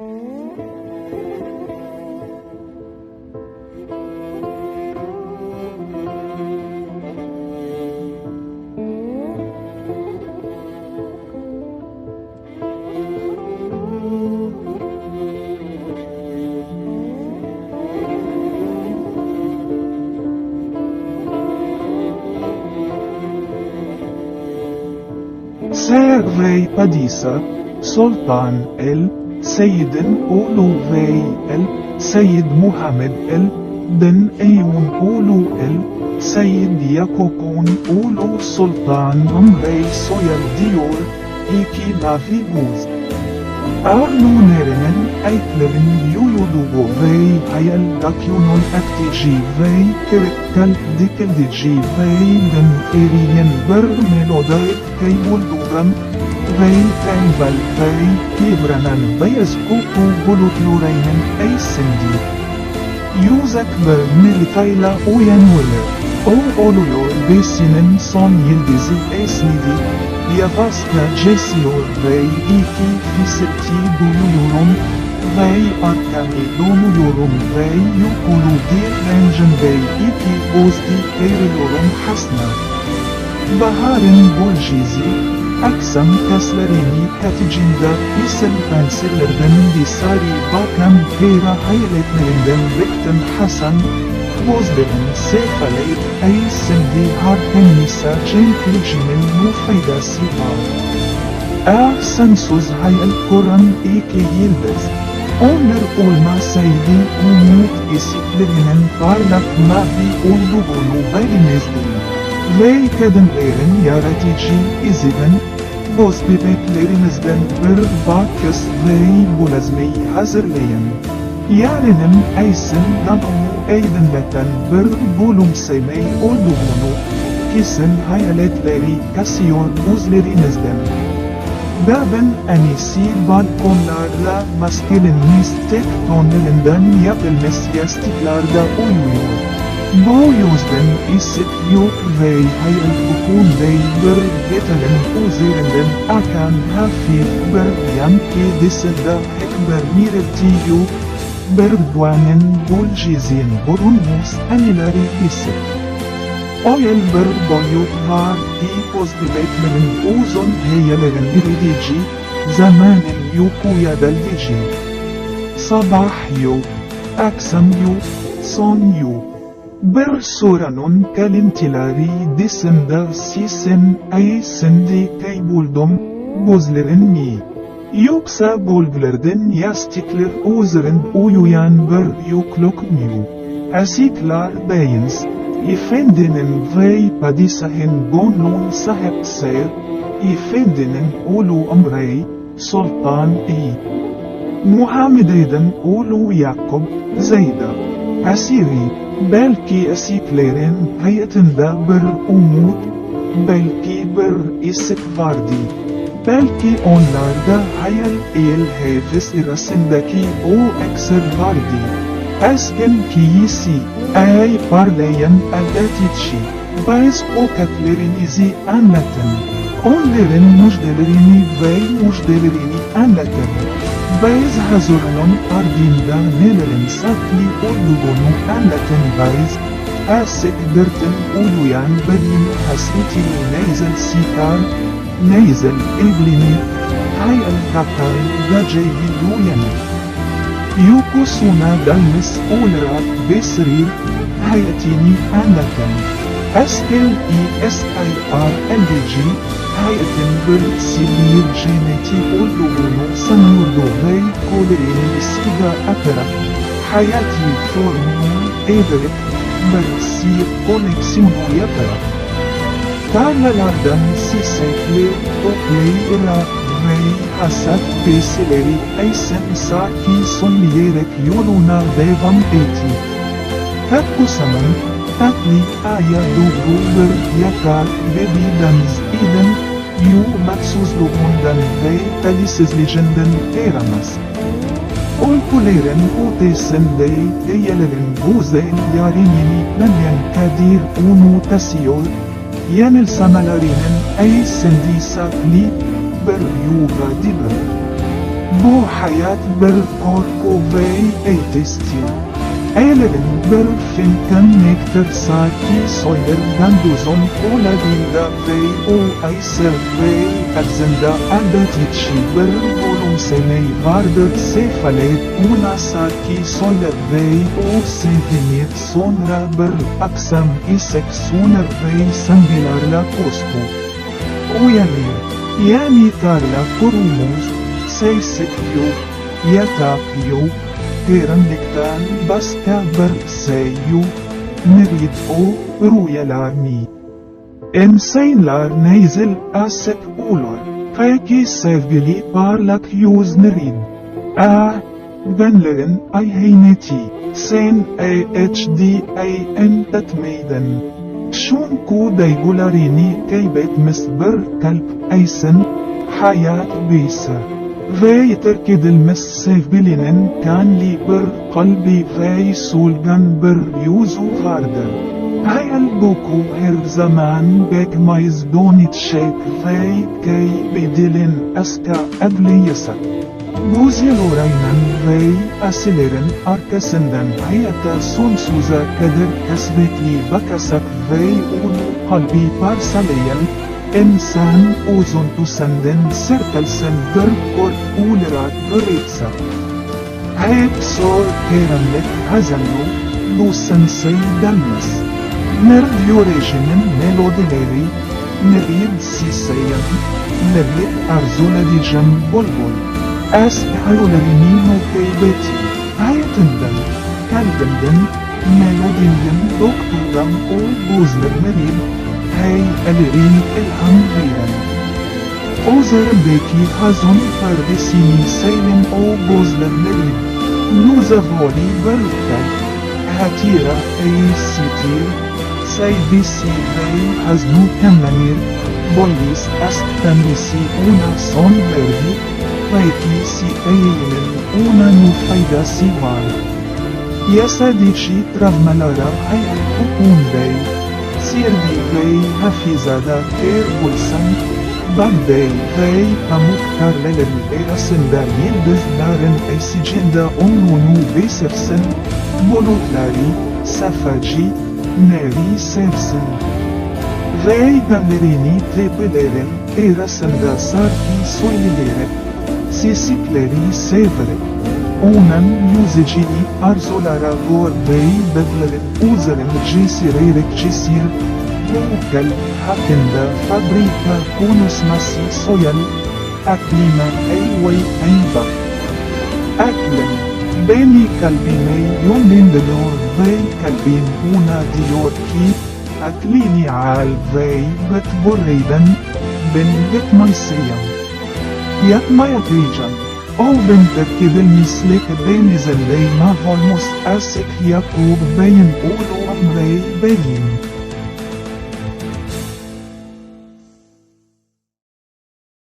Mm-hmm. Servey Padisa, Sultan el, Seyyidin Ulu Vey el, Seyyid Muhammed el, Ben Eyun Ulu el, Seyyid Yakupun Ulu Sultan Amrey Soyer Diyor, iki Navi Buz. Arnonerimin eitlerin yuyulugu vey hayal dakyunun vey kirikkel dikildici vey den eriyen ber melodayt kay buldugan vey kaybal vey kibranan beyaz kuku bulut luraynen ay sindi. Yüzek ber militayla uyan wile. O oluyor besinin son yıldızı esnidi. Yavaşça cesiyor ve iki hissetti duyuyorum ve arkamı donuyorum ve yukulu direncin ve iki bozdi eriyorum hasna. Baharın bolcizi, aksam kaslarını katıcında isim pensillerden disari bakan pera hayaletlerinden Victim Hasan, Bozların sefaleyt ay sindi harpen nisa cenklicinin mufaydası var. Ah sensuz hayal kuran iki yıldız. Onlar olmasaydı umut isimlerinin parlak mavi olduğunu bilinizdi. Ve kadınların yaratıcı izinin boz bebeklerimizden bir bakış ve bulazmayı hazırlayın. Yarının aysin damumu aydınlatan bir bulumsemey olduğunu kesin hayaletleri kasıyor gözlerinizden. Babın anisi balkonlarla maskelenmiş tek tonlarından yapılmış yastıklarda uyuyor. Bu yüzden isip yok ve hayal ve bir yeterin üzerinden akan hafif bir yankı dışında ekber mirilti yok. Berduanen bolcizin burunmus anileri isip. Oyel bir boyut var ki pozbibetlerin uzun heyelerin iridici, zamanın yokuya daldici. Sabah yok, akşam yok, son yok. Bir soranın kalintileri dışında sisin ay sindi kayboldum, bozların mi? Yoksa bulgulardan yastıklar üzerinde uyuyan bir yokluk mu? Asiklar deyiniz, Efendenen vrei padisahen bonun sahab sair, efendenen ulu amrei, سلطان إي. محمد أيضا أولو يعقوب زيدا أسيري بلكي أسي بليرين هيئتن دا بر أمود. بلكي بر استكفاردي بلكي اونلار دا هيل إيل هيفس ارسندكي أو أكسر فاردي. أسكن كيسي ay parlayan adatçı, bazı okatlarınızı anlatın. Onların müjdelerini ve müjdelerini anlatın. Bazı hazırının ardında nelerin saklı olduğunu anlatın bazı. Asik dörtün uyuyan benim hasretini neyzel sikar, neyzel evlenir, hayal kapar geceyi uyanır. Yokusuna dalmış olarak besirir, hayatini anlatın. S-L-E-S-I-R-L-D-G, hayatın bir sivir cenneti olduğunu sanıyordu ve kollerini siga atarak, hayati formunu ederek, bir sir koleksiyonu yaparak, tarlalardan çiçekli toplayarak ve hasat besileri aysen sakin sonlayarak yoluna devam etti. Zaman, tatlı aya doğru bir yakar ve bildiğiniz idin, yu maksuzluğundan ve talihsizliğinden eramaz. Uykuların ötesinde değerlerin güzel yarenini bilen kadir onu taşıyor. Yanılsamalarının eğsindi saklı bir dibi. Bu hayat bir korku ve eğitistir. Eğlerin bir finkan nektar saki soyar ganduzon olabilir ve o ayser ve arzında adet içi bir bulun sene vardır sefalet una saki soyar ve o sentinir sonra bir aksam isek sonar ve sangilarla postu. Uyanır, Yamitaila kurumuz, seisikju, yatakju, tiranniktan basta barseju, niridfu rujalami. Emsejnlar nejzel aset ulor, kajki sevgili parlak juz nirid. A, benlerin ajhejneti, sen AHDAN tatmejden. شونكو ديغولاريني كيبت مسبر كلب أيسن حياة بيسا في تركد المسيف بلينن كان لي بر قلبي في سولغن بر يوزو غاردا هاي البوكو هر زمان بك ما دونيت شيك في كي بدلن أسكا أدلي يسك Bu ziloraynan ve asilerin arkasından hayata sonsuza kadar kasvetli bakasak ve onu kalbi parsalayan insan uzuntusundan sertelsen bir kort olarak göretse. Hep zor karanlık hazanlı, bu sensey denmez. Nerdiyorejinin melodileri, nerid sisayan, nerid arzuladicam bol hayallerini mukaybeti, hayatından, kalbimden, melodimden doktordan o buzlarların, hey ellerin ilham veren. O zarındaki hazon perdesini seylem o buzlarların, nuzavoli baruktan, hatira ey sitir, saydisi ve haznu temlenir, bolis ask una son verdi, vaitisiainen una nu faidasivan. Piesa dici travmanora hai cucundei, sirdi vei hafizada ter bulsan, Bagdei vei pamuktar lelen erasen da yildiz daren esigenda onunu vesersen, bolutlari, safaci, neri sersen. Vei damerini tepederen erasen da sarpi soylilere, sissikleri severim. Onun yüzeceği arzulara görmeyi devlerim. Üzerimce sirerek çizir. Yokal hakkında fabrika konuşması soyal. Aklıma eyvay eyvah. Aklım beni kalbime yönlendiriyor ve kalbim buna diyor ki أكليني عالفاي بتبريدا بن بيت ميسريم yet mild region. Open تركيبين سلك بين زلي ما هولموس أسك يقوب بين أولو أمري بين